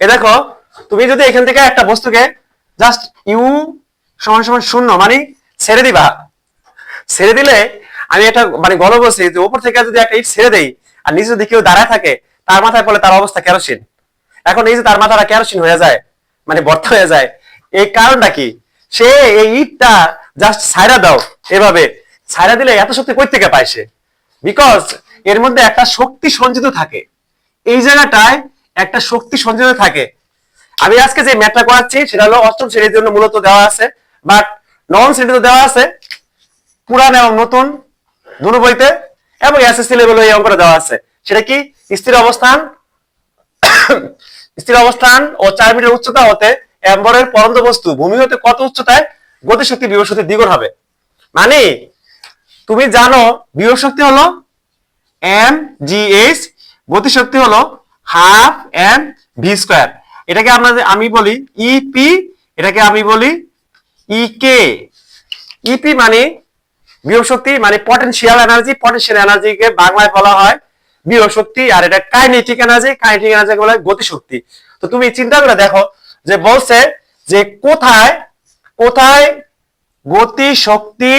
এ দেখো, তুমি যদি এখান থেকে একটা বস্তুকে জাস্ট ইউ সমান সমান শূন্য মানে ছেড়ে দিবা। ছেড়ে দিলে আমি একটা মানে গল্প বলছি যে উপর থেকে যদি একটা ইট ছেড়ে দেই, আর নিচে যদি কেউ দাঁড়ায় থাকে, তার মাথায় পড়লে তার অবস্থা কেরোসিন। এখন এই যে তার মাথাটা কেরোসিন হয়ে যায় মানে বর্ত হয়ে যায় এই কারণটা কি? সে এই ইটটা জাস্ট ছাইরা দাও, এভাবে। ছাইরা দিলে এত শক্তি কই থেকে পায় সে? বিকজ এর মধ্যে একটা শক্তি সঞ্চিত থাকে। এই জায়গাটায় একটা শক্তি সঞ্চিত থাকে। আমি আজকে যে ম্যাথটা করাচ্ছি, সেটা হলো অষ্টম শ্রেণির জন্য মূলত দেওয়া আছে বাট নবম শ্রেণীতে দেওয়া আছে পুরান এবং নতুন দুটো বইতে, এবং এসএসসি লেভেলে এই অঙ্কটা দেওয়া আছে। সেটা কি? স্থির অবস্থান স্থির অবস্থান ও চার মিটার উচ্চতা হতে এম্বরের পরন্ত বস্তু, ভূমি হতে কত উচ্চতায় গতিশক্তি বিভব দ্বিগুণ হবে। মানে তুমি জানো বিভব শক্তি হলো এম জি এইচ গতিশক্তি হলো হাফ এম ভি স্কোয়ার এটাকে আমরা আমি বলি ইপি এটাকে আমি বলি ইকে ইপি মানে বিভব শক্তি মানে পটেনশিয়াল এনার্জি পটেনশিয়াল এনার্জিকে বাংলায় বলা হয় বিভব শক্তি, আর এটা কাইনেটিক এনার্জি কাইনেটিক এনার্জিকে বলা হয় গতিশক্তি। তো তুমি চিন্তা করে দেখো যে বলছে যে কোথায় কোথায় গতি শক্তি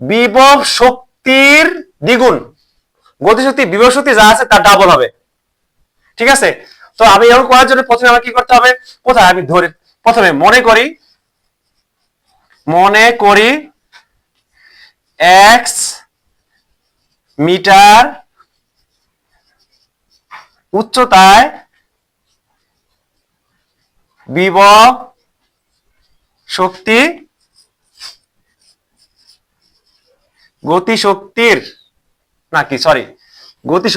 বিভব শক্তির দ্বিগুণ? গতিশক্তি বিভব শক্তি যা আছে তার ডাবল হবে। ঠিক আছে? তো আমি এমন করার জন্য প্রথমে আমার কি করতে হবে? কোথায়? আমি ধরে, প্রথমে মনে করি মনে করি এক্স মিটার উচ্চতায় বিভব শক্তি গতি শক্তির নাকি সরি গতি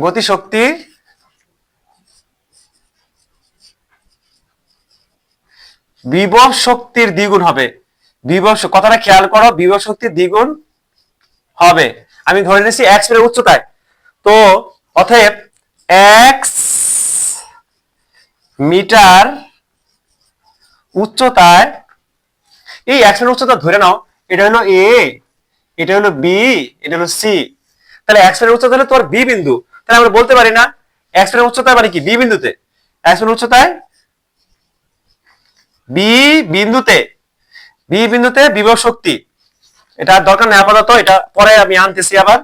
শক্তি গতি শক্তি বিভব শক্তির দ্বিগুণ হবে। বিভব কথাটা খেয়াল করো, বিভব শক্তির দ্বিগুণ হবে। আমি ধরে নিয়েছি এক্সের উচ্চতায়। তো অতএব এক্স মিটার উচ্চতায়, এই এক্সের উচ্চতা ধরে নাও, এটা হলো এ এটা হলো বি এটা হলো সি তাহলে এক্সের উচ্চতা হলো তোর বি বিন্দু। তাহলে আমরা বলতে পারি না এক্সের উচ্চতা মানে কি? বি বিন্দুতে। এক্স উচ্চতায় বি বিন্দুতে। বি বিন্দুতে বিভব শক্তি। এটা দরকার নেই আপাতত, এটা পরে আমি আনতেছি আবার।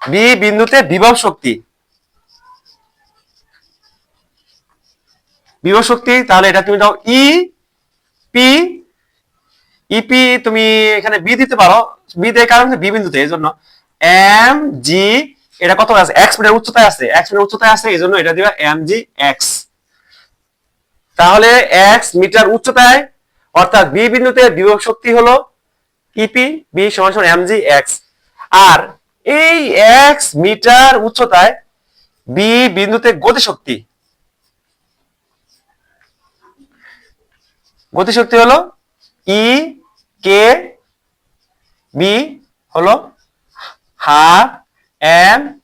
বি বিন্দুতে বিভব শক্তি। বিভব শক্তি, তাহলে এটা তুমি দাও ই পি ইপি তুমি এখানে বি দিতে পারো। বি দেয় কারণ বি বিন্দুতে এই জন্য এম জি এটা কত আছে? এক্স মিটার উচ্চতায় আছে। এক্স মিটার উচ্চতায় আছে এই জন্য এটা দিবা এম জি এক্স তাহলে এক্স মিটার উচ্চতায়, অর্থাৎ বি বিন্দুতে বিভব শক্তি হলো ইপি বি সমান সমান এম জি এক্স আর এই এক্স মিটার উচ্চতায় বি বিন্দুতে গতি শক্তি গতি শক্তি হলো ই কে বি হলো হাফ এম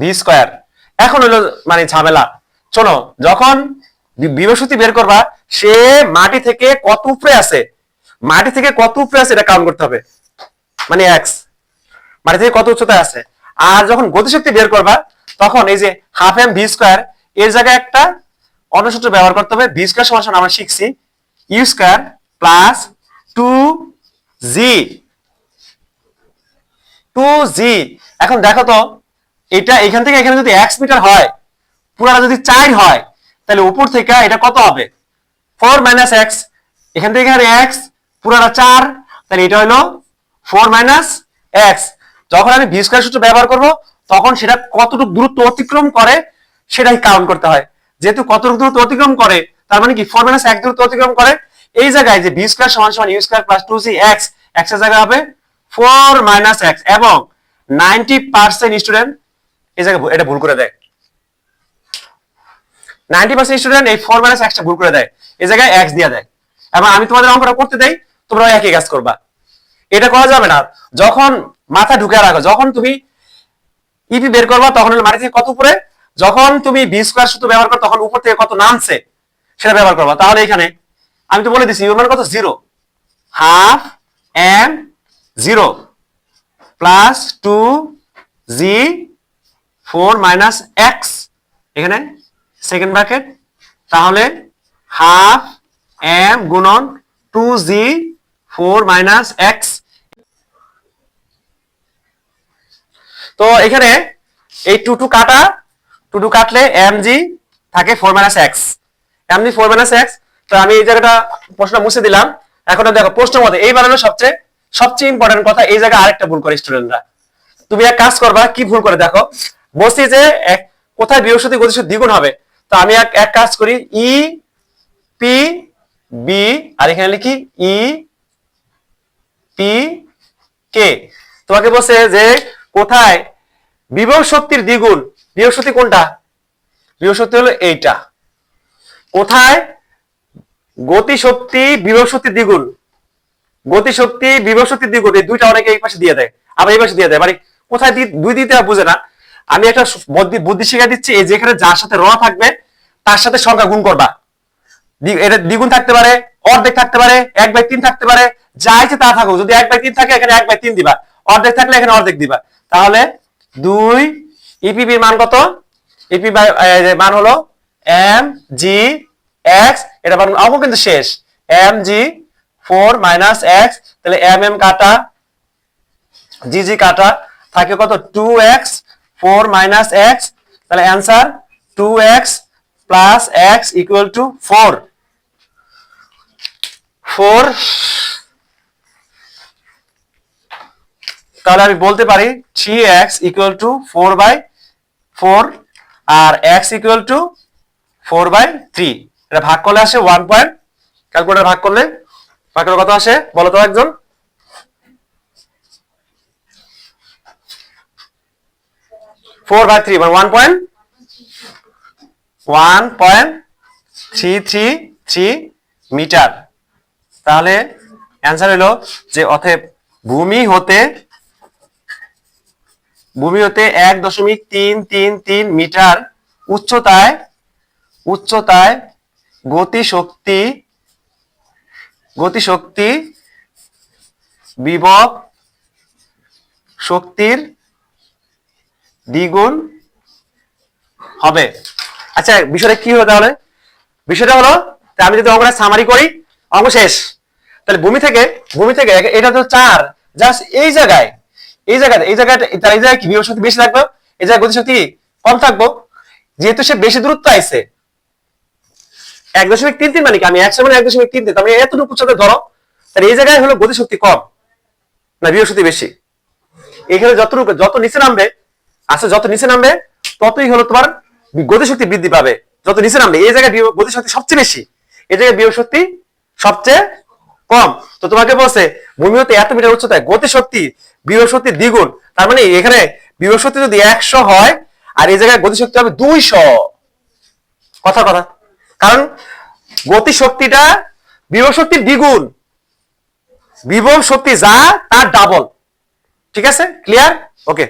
ভি স্কোয়ার এখন হলো মানে ঝামেলা। শোনো যখন বি- বিভব বের করবা, সে মাটি থেকে কত উপরে আছে? মাটি থেকে কত উপরে আছে এটা কাউন্ট করতে হবে। মানে এক্স মাটি থেকে কত উচ্চতায় আছে? আর যখন গতিশক্তি বের করবা, তখন এই যে হাফ এম ভি স্কোয়ার এর জায়গায় একটা অন্য ব্যবহার করতে হবে। ভি স্কোয়ার সমান আমরা শিখছি। U square plus two G two G এখন দেখো তো, এটা এখান থেকে এখানে যদি এক্স মিটার হয়, পুরাটা যদি চার হয়, তাহলে উপর থেকে এটা কত হবে? ফোর মাইনাস এক্স এখান থেকে এখানে এক্স পুরাটা চার, তাহলে এটা হলো ফোর মাইনাস এক্স যখন আমি ভি স্কোয়ার সূত্র ব্যবহার করব, তখন সেটা কতটুকু দূরত্ব অতিক্রম করে, সেটাই কাউন্ট করতে হয়। যেহেতু কতটুকু দূরত্ব অতিক্রম করে, তার মানে কি ফোর মাইনাস এক দূরত্ব অতিক্রম করে, এই জায়গায় যে ভি স্কোয়ার সমান সমান U square plus two C X এক্সের জায়গায় হবে ফোর মাইনাস এক্স এবং নাইনটি পার্সেন্ট স্টুডেন্ট এই জায়গায় এটা ভুল করে দেয়। নাইনটি পার্সেন্ট স্টুডেন্ট এই ফোর মাইনাস এক্সটা ভুল করে দেয়। এই জায়গায় এক্স দিয়ে দেয়। এবং আমি তোমাদের অঙ্কটা করতে দেই, তোমরা একই কাজ করবা। এটা করা যাবে না। যখন মাথা ঢুকে রাখো, যখন তুমি ইপি বের করবা, তখন মাটি থেকে কত উপরে? যখন তুমি বি স্কোয়ার সূত্র ব্যবহার করো, তখন উপর থেকে কত নামছে, সেটা ব্যবহার করবা। তাহলে এখানে আমি তো বলে দিছি ইউর মান কত? Zero half M zero plus two G four minus X এখানে সেকেন্ড ব্র্যাকেট তাহলে হাফ এম গুণন two G four minus X তো এখানে এই টু টু কাটা টু টু কাটলে এম জি থাকে four minus X M G four minus X তো আমি এই জায়গাটা প্রশ্নটা মুছে দিলাম। এখন দেখো প্রশ্ন মতে এইবার হলো সবচেয়ে সবচেয়ে ইম্পর্টেন্ট কথা, এই জায়গায় আরেকটা ভুল করে স্টুডেন্টরা তুমি এক কাজ করবা, কি ভুল করে দেখো? বলছি যে কোথায় বৃহস্পতি গতিশীল দ্বিগুণ হবে? তো আমি এক এক কাজ করি ই পি বি আর এখানে লিখি ই পি কে তোমাকে বলছে যে, কোথায় বিভব শক্তির দ্বিগুণ শক্তি কোনটা? শক্তি হলো এইটা। কোথায় গতি শক্তি বিভব শক্তি দ্বিগুণ? গতি শক্তি বিভব শক্তি দ্বিগুণ দুইটা অনেকে এই পাশে দিয়ে দেয়, আবার এই পাশে দিয়ে দেয়। মানে কোথায় দুই দিতে বুঝে না। আমি একটা বুদ্ধি শিখা দিচ্ছি, এই যেখানে যার সাথে র থাকবে, তার সাথে সংখ্যা গুণ করবা। এটা দ্বিগুণ থাকতে পারে, অর্ধেক থাকতে পারে, এক বাই তিন থাকতে পারে, যা ইচ্ছে তা থাকুক। যদি এক বাই তিন থাকে, এখানে এক বাই তিন দিবা। অর্ধেক থাকলে এখানে অর্ধেক দিবা। তাহলে দুই ইপিবির মান কত? ইপি মান হলো এম জি এক্স এটা মান অঙ্ক কিন্তু শেষ। M G four minus X তাহলে এম এম কাটা জি জি কাটা, থাকে কত? Two X four minus X তাহলে answer two X plus X equal to four four তাহলে আমি বলতে পারি three X equal to four by four R X equal to four by three এটা ভাগ করলে আসে ওয়ান পয়েন্ট ক্যালকুলেটার ভাগ করলে করলে কত আসে? বলো তো একজন। ফোর বাই থ্রি মানে one point one point three three three meter তাহলে অ্যান্সার হলো যে অতএব ভূমি হতে ভূমি হতে এক দশমিক তিন তিন তিন মিটার উচ্চতায় উচ্চতায় গতি শক্তি গতি শক্তি বিভব, শক্তির দ্বিগুণ হবে। আচ্ছা বিষয়টা কি হলো তাহলে? বিষয়টা হলো আমি যদি অঙ্কটা সামারি করি, অঙ্ক শেষ। তাহলে ভূমি থেকে ভূমি থেকে, এটা তো চার জাস্ট এই জায়গায় এই জায়গায় এই জায়গায় তার এই জায়গায় কি বিভব শক্তি বেশি থাকবে? এই জায়গায় গতিশক্তি কম থাকব। যেহেতু সে বেশি দূরত্ব আইছে এক দশমিক তিন তিন মানে কি? আমি একশো মানে এক দশমিক তিন তিন আমি এতটুকু উচ্চতা ধরো, তাহলে এই জায়গায় হলো গতিশক্তি কম না বিভব শক্তি বেশি? এখানে যতটুকু যত নিচে নামবে আচ্ছা যত নিচে নামবে, ততই হলো তোমার গতিশক্তি বৃদ্ধি পাবে। যত নিচে নামবে, এই জায়গায় গতিশক্তি সবচেয়ে বেশি। এই জায়গায় শক্তি সবচেয়ে কম। তো তোমাকে বলছে ভূমি হতে এত মিটার উচ্চতায় বিভব শক্তি দ্বিগুণ। তার মানে এখানে শক্তি যদি একশো হয়, আর এই জায়গায় গতিশক্তি হবে দুইশো। কথা কথা। কারণ গতি শক্তিটা বিভব শক্তি দ্বিগুণ। বিভব শক্তি যা, তার ডাবল ঠিক আছে? Clear okay